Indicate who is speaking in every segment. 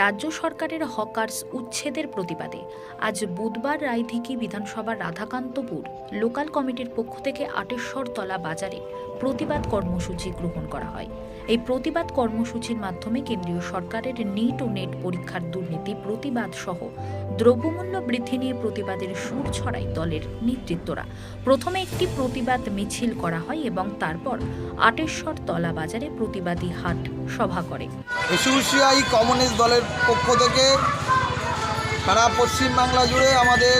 Speaker 1: রাজ্য সরকারের হকার্স উচ্ছেদের প্রতিবাদে আজ বুধবার রায়ধিকি বিধানসভার রাধাকান্তপুর লোকাল কমিটির পক্ষ থেকে আটেশ্বরতলা বাজারে প্রতিবাদ কর্মসূচি গ্রহণ করা হয়। এই প্রতিবাদ কর্মসূচির মাধ্যমে কেন্দ্রীয় সরকারের নিট ও নেট পরীক্ষার দুর্নীতি, প্রতিবাদ সহ দ্রব্যমূল্য বৃদ্ধি নিয়ে প্রতিবাদের সুর ছড়ায় দলের নেতৃত্বরা। প্রথমে একটি প্রতিবাদ মিছিল করা হয় এবং তারপর আটেশ্বর তলা বাজারে প্রতিবাদী হাট সভা করে।
Speaker 2: দলের পক্ষ থেকে সারা পশ্চিমবাংলা জুড়ে আমাদের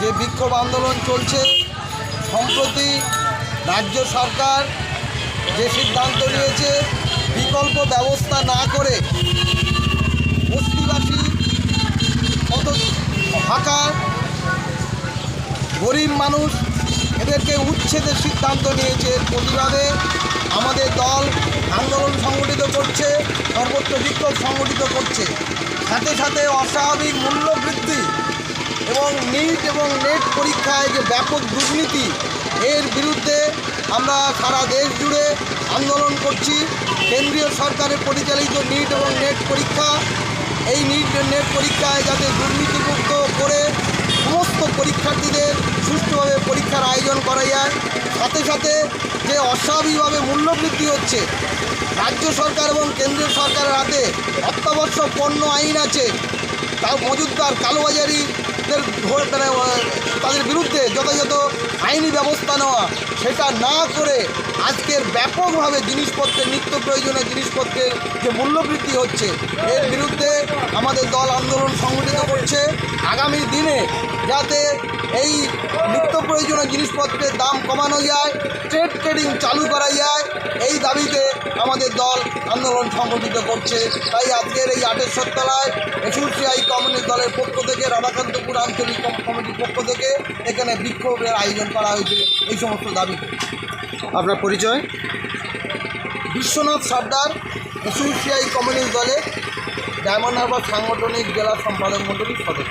Speaker 2: যে বিক্ষোভ আন্দোলন চলছে, সম্প্রতি রাজ্য সরকার যে সিদ্ধান্ত নিয়েছে, বিকল্প ব্যবস্থা না করে বস্তিবাসী কত ফাঁকা গরিব মানুষ এদেরকে উচ্ছেদের সিদ্ধান্ত নিয়েছে প্রতিবাদে আমাদের দল আন্দোলন সংগঠিত করছে সর্বত্র বিক্ষোভ সংগঠিত করছে। সাথে সাথে অস্বাভাবিক মূল্য বৃদ্ধি এবং নিট এবং নেট পরীক্ষায় যে ব্যাপক দুর্নীতি, এর বিরুদ্ধে আমরা সারা দেশ জুড়ে আন্দোলন করছি। কেন্দ্রীয় সরকারের পরিচালিত নিট এবং নেট পরীক্ষা, এই নিট নেট পরীক্ষায় যাতে দুর্নীতিমুক্ত করে সমস্ত পরীক্ষার্থীদের সুষ্ঠুভাবে পরীক্ষার আয়োজন করা যায় সাথে সাথে যে অস্বাভাবিকভাবে মূল্যবৃদ্ধি হচ্ছে রাজ্য সরকার এবং কেন্দ্রীয় সরকারের হাতে অত্যাবশ্যক পণ্য আইন আছে তার মজুদদার কালোবাজারিদের মানে, তাদের বিরুদ্ধে যথাযথ আইনি ব্যবস্থা নেওয়া সেটা না করে আজকের ব্যাপকভাবে জিনিসপত্রের নিত্য প্রয়োজনীয় জিনিসপত্রের যে মূল্যবৃদ্ধি হচ্ছে এর বিরুদ্ধে আমাদের দল আন্দোলন সংগঠিত করছে আগামী দিনে যাতে এই নিত্য প্রয়োজনীয় জিনিসপত্রের দাম কমানো যায় ট্রেড ট্রেডিং চালু করা যায়, এই দাবিতে আমাদের দল আন্দোলন সংগঠিত করছে। তাই আজকের এই আটেশ্বর তলায় এসিউসিআই কমিউনিস্ট দলের পক্ষ থেকে, রাধাকান্তপুর আঞ্চলিক কম- কমিটির পক্ষ থেকে এখানে বিক্ষোভের আয়োজন করা হয়েছে এই সমস্ত দাবি।
Speaker 3: আপনার পরিচয়?
Speaker 2: বিশ্বনাথ সর্দার এসিউসিআই কমিউনিস্ট দলের ডায়মন্ড হারবার সাংগঠনিক জেলা সম্পাদক মণ্ডলীর সদস্য।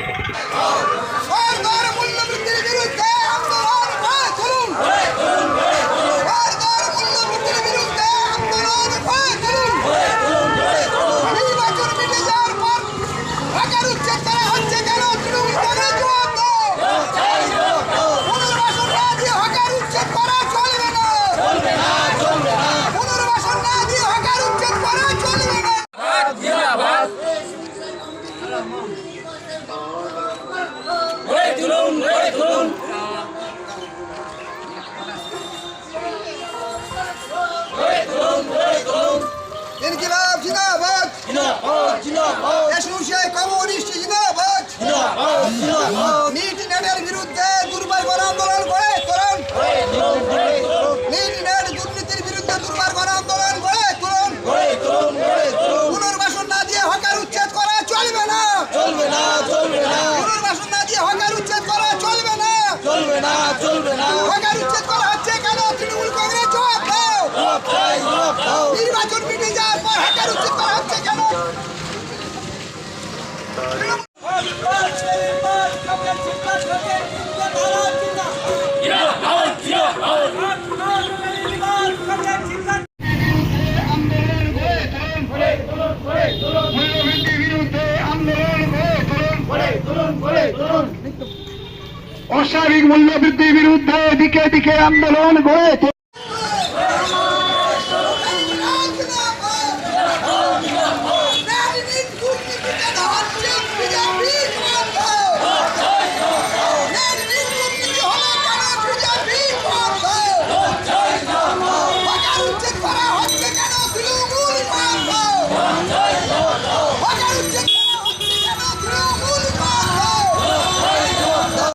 Speaker 4: অস্বাভাবিক মূল্য বৃদ্ধির বিরুদ্ধে দিকে দিকে আন্দোলন গড়ে